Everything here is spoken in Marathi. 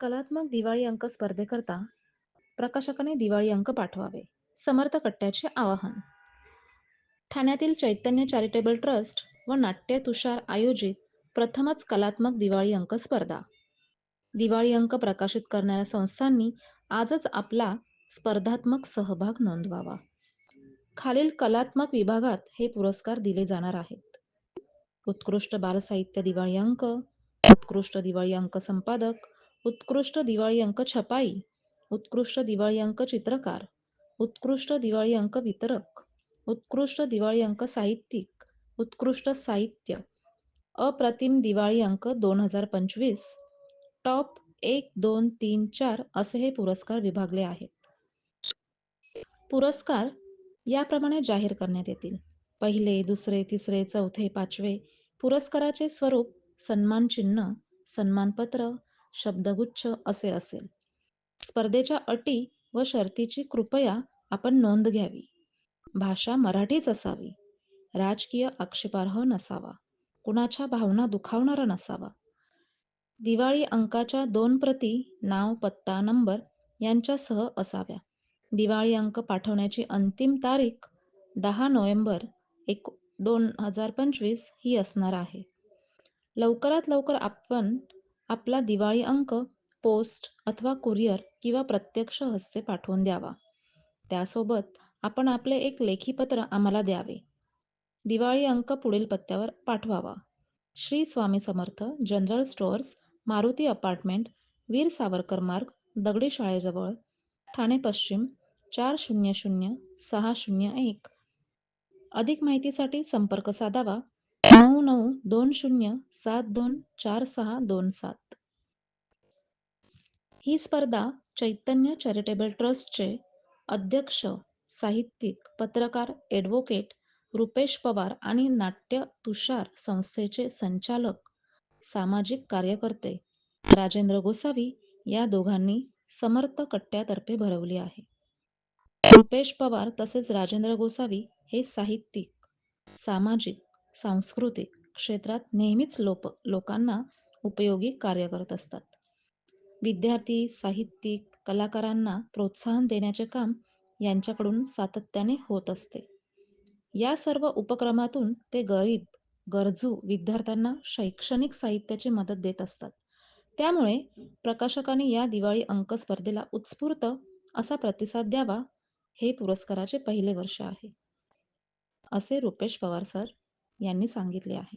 कलात्मक दिवाळी अंक स्पर्धेकरता प्रकाशकाने दिवाळी अंक पाठवावे, समर्थ कट्ट्याचे आवाहन. ठाण्यातील चैतन्य चॅरिटेबल ट्रस्ट व नाट्य तुषार आयोजित प्रथमच कलात्मक दिवाळी अंक स्पर्धा. दिवाळी अंक प्रकाशित करणाऱ्या संस्थांनी आजच आपला स्पर्धात्मक सहभाग नोंदवावा. खालील कलात्मक विभागात हे पुरस्कार दिले जाणार आहेत. उत्कृष्ट बालसाहित्य दिवाळी अंक, उत्कृष्ट दिवाळी अंक संपादक, उत्कृष्ट दिवाळी अंक छपाई, उत्कृष्ट दिवाळी अंक चित्रकार, उत्कृष्ट दिवाळी अंक वितरक, उत्कृष्ट दिवाळी अंक साहित्यिक, उत्कृष्ट साहित्य, अप्रतिम दिवाळी अंक दोन हजार पंचवीस, टॉप एक दोन तीन चार असे हे पुरस्कार विभागले आहेत. पुरस्कार याप्रमाणे जाहीर करण्यात येतील. पहिले, दुसरे, तिसरे, चौथे, पाचवे पुरस्काराचे स्वरूप सन्मान चिन्ह सन्मानपत्र, शब्दगुच्छ असे असेल. स्पर्धेच्या अटी व शर्तीची कृपया आपण नोंद घ्यावी. भाषा मराठीच असावी. राजकीय आक्षेपार्ह नसावा. कुणाच्या भावना दुखावणारा नसावा. दिवाळी अंकाच्या दोन प्रती नाव, पत्ता, नंबर यांच्यासह असाव्या. दिवाळी अंक पाठवण्याची अंतिम तारीख दहा नोव्हेंबर एक दोन हजार पंचवीस ही असणार आहे. लवकरात लवकर आपण आपला दिवाळी अंक पोस्ट अथवा कुरिअर किंवा प्रत्यक्ष हस्ते पाठवून द्यावा. त्यासोबत आपण आपले एक लेखी पत्र आम्हाला द्यावे. दिवाळी अंक पुढील पत्त्यावर पाठवावा. Shri Swami Samarth general stores, Maruti apartment, Veer Savarkar Marg, दगडी शाळेजवळ, ठाणे पश्चिम चार शून्य शून्य सहा शून्य एक. अधिक माहितीसाठी संपर्क साधावा नऊ नऊ दोन शून्य सात दोन चार सहा दोन सात. ही स्पर्धा चैतन्य चॅरिटेबल ट्रस्टचे अध्यक्ष, साहित्यिक, पत्रकार, ॲडव्होकेट रुपेश पवार आणि नाट्य तुषार संस्थेचे संचालक, सामाजिक कार्यकर्ते राजेंद्र गोसावी या दोघांनी समर्थ कट्ट्यातर्फे भरवली आहे. रुपेश पवार तसेच राजेंद्र गोसावी हे साहित्यिक, सामाजिक, सांस्कृतिक क्षेत्रात नेहमीच लोक लोकांना उपयोगी कार्य करत असतात. विद्यार्थी, साहित्यिक, कलाकारांना प्रोत्साहन देण्याचे काम यांच्याकडून सातत्याने होत असते. या सर्व उपक्रमातून ते गरीब, गरजू विद्यार्थ्यांना शैक्षणिक साहित्याची मदत देत असतात. त्यामुळे प्रकाशकांनी या दिवाळी अंक स्पर्धेला उत्स्फूर्त असा प्रतिसाद द्यावा. हे पुरस्काराचे पहिले वर्ष आहे, असे रुपेश पवार सर यांनी सांगितले आहे.